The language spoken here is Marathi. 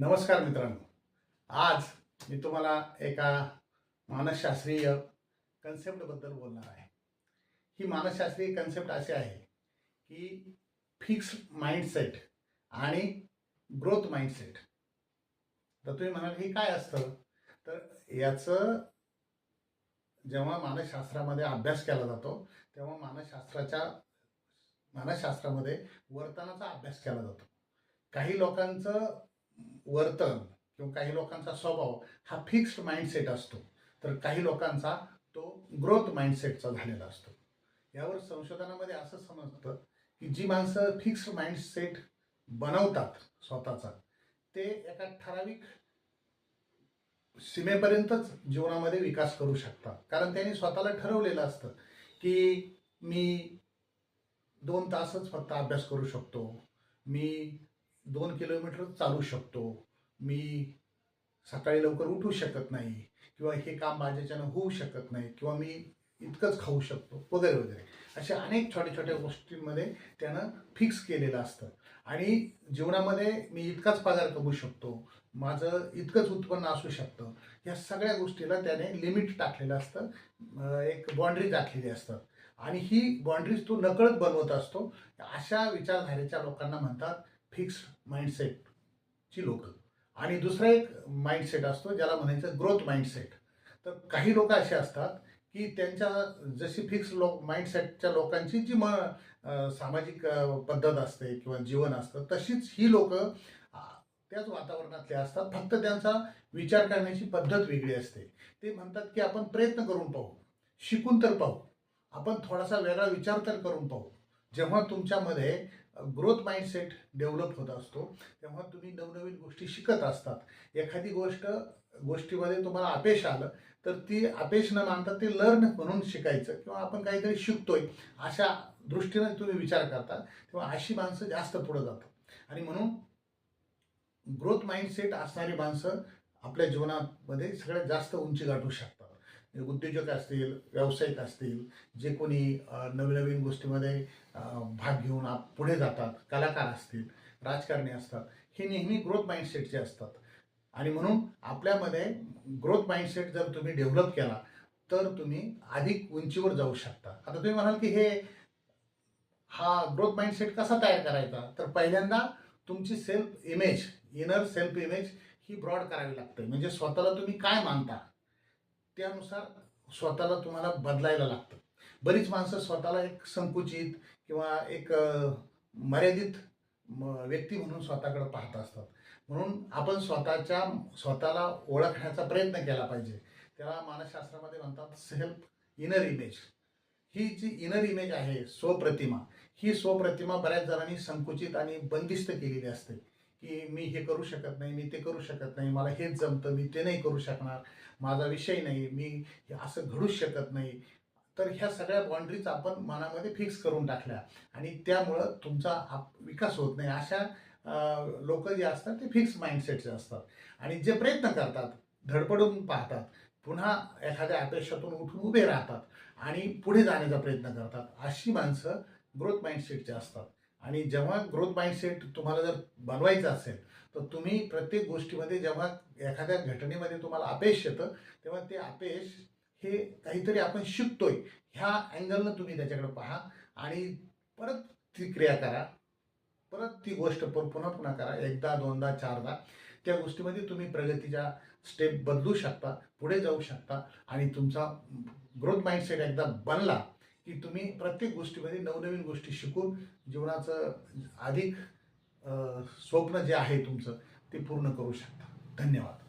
नमस्कार मित्रांनो. आज मी तुम्हाला एका मानसशास्त्रीय कन्सेप्टबद्दल बोलणार आहे. ही मानसशास्त्रीय कन्सेप्ट अशी आहे की फिक्स माइंडसेट आणि ग्रोथ माइंडसेट तर तुम्ही म्हणाल हे काय असतं? तर याचं जेव्हा मानसशास्त्रामध्ये अभ्यास केला जातो तेव्हा मानसशास्त्राच्या मानसशास्त्रामध्ये वर्तनाचा अभ्यास केला जातो. काही लोकांचं वर्तन किंवा काही लोकांचा स्वभाव हा फिक्स्ड माइंडसेट असतो. तर काही लोकांचा तो ग्रोथ माइंडसेटचा झालेला असतो. यावर संशोधनामध्ये असं समजतं की जी माणसं फिक्स्ड माइंडसेट बनवतात स्वतःचा ते एका ठराविक सीमेपर्यंतच जीवनामध्ये विकास करू शकतात. कारण त्यांनी स्वतःला ठरवलेलं असतं की मी दोन तासच फक्त अभ्यास करू शकतो मी दोन किलोमीटर चालू शकतो. मी सकाळी लवकर उठू शकत नाही किंवा हे काम माझ्याच्यानं होऊ शकत नाही किंवा मी इतकंच खाऊ शकतो वगैरे वगैरे. अशा अनेक छोट्या छोट्या गोष्टींमध्ये त्यानं फिक्स केलेलं असतं. आणि जीवनामध्ये मी इतकाच पगार कमवू शकतो माझं इतकंच उत्पन्न असू शकतं. या सगळ्या गोष्टीला त्याने लिमिट टाकलेलं असतं एक बाँड्री टाकलेली असतात. आणि ही बाँड्रीज तो नकळत बनवत असतो. अशा विचारधारेच्या लोकांना म्हणतात फिक्स माइंडसेटची लोक. आणि दुसरा एक माइंडसेट असतो ज्याला म्हणायचं ग्रोथ माइंडसेट. तर काही लोक असे असतात की त्यांच्या जशी फिक्स लोक माइंडसेटच्या लोकांची जी म सामाजिक पद्धत असते किंवा जीवन असतं तशीच ही लोक त्याच वातावरणातले असतात. फक्त त्यांचा विचार करण्याची पद्धत वेगळी असते. ते म्हणतात की आपण प्रयत्न करून पाहू. शिकून तर पाहू. आपण थोडासा वेगळा विचार तर करून पाहू. जेव्हा तुमच्यामध्ये ग्रोथ माइंडसेट डेव्हलप होत असतो तेव्हा तुम्ही नवनवीन गोष्टी शिकत असतात. एखादी गोष्ट गोष्टीमध्ये तुम्हाला अपेश आलं तर ती अपेश न मानता ते लर्न म्हणून शिकायचं किंवा आपण काहीतरी शिकतोय अशा दृष्टीने तुम्ही विचार करता तेव्हा अशी माणसं जास्त पुढं जातात. आणि म्हणून ग्रोथ माइंडसेट असणारी माणसं आपल्या जीवनामध्ये सगळ्यात जास्त उंची गाठू शकतात. म्हणजे उद्योजक असतील व्यावसायिक असतील जे कोणी नवनवीन नवीन गोष्टीमध्ये भाग घेऊन आप- पुढे जातात कलाकार असतील राजकारणी असतात हे नेहमी ग्रोथ माइंडसेटचे असतात. आणि म्हणून आपल्यामध्ये ग्रोथ माइंडसेट जर तुम्ही डेव्हलप केला तर तुम्ही अधिक उंचीवर जाऊ शकता. आता तुम्ही म्हणाल की हे हा ग्रोथ माइंडसेट कसा तयार करायचा? तर पहिल्यांदा तुमची self image inner self image ही ब्रॉड करावी लागते. म्हणजे स्वतःला तुम्ही काय मानता? त्यानुसार स्वतःला तुम्हाला बदलायला लागतं. बरीच माणसं स्वतःला एक संकुचित किंवा एक मर्यादित म- व्यक्ती म्हणून स्वतःकडे पाहत असतात. म्हणून आपण स्वतःच्या स्वतःला ओळखण्याचा प्रयत्न केला पाहिजे. त्याला मानसशास्त्रामध्ये म्हणतात सेल्फ इनर इमेज ही जी इनर इमेज आहे स्वप्रतिमा ही स्वप्रतिमा बऱ्याच जणांनी संकुचित आणि बंदिस्त केलेली असते. की मी हे करू शकत नाही मी ते करू शकत नाही मला हेच जमतं मी ते नाही करू शकणार माझा विषय नाही मी हे असं घडूच शकत नाही. तर ह्या सगळ्या बाउंड्रीज आपण मनामध्ये फिक्स करून टाकल्या आणि त्यामुळं तुमचा विकास होत नाही. अशा लोक जे असतात ते फिक्स माइंडसेटचे असतात. आणि जे प्रयत्न करतात धडपडून पाहतात पुन्हा एखाद्या अपेक्षातून उठून उभे राहतात आणि पुढे जाण्याचा प्रयत्न करतात अशी माणसं ग्रोथ माइंडसेटचे असतात. आणि जेव्हा ग्रोथ माइंडसेट तुम्हाला जर बनवायचं असेल तर तुम्ही प्रत्येक गोष्टीमध्ये जेव्हा एखाद्या घटनेमध्ये तुम्हाला अपयश येतं तेव्हा ते अपयश हे काहीतरी आपण शिकतोय. ह्या अँगलनं तुम्ही त्याच्याकडे पहा आणि परत ती क्रिया करा. परत ती गोष्ट प- पुन्हा पुन्हा करा. एकदा दोनदा चारदा. त्या गोष्टीमध्ये तुम्ही प्रगतीच्या स्टेप बदलू शकता पुढे जाऊ शकता आणि तुमचा ग्रोथ माइंडसेट एकदा बनला की तुम्ही प्रत्येक गोष्टीमध्ये नवनवीन गोष्टी शिकून जीवनाचं अधिक स्वप्न जे आहे तुमचं ते पूर्ण करू शकता. धन्यवाद.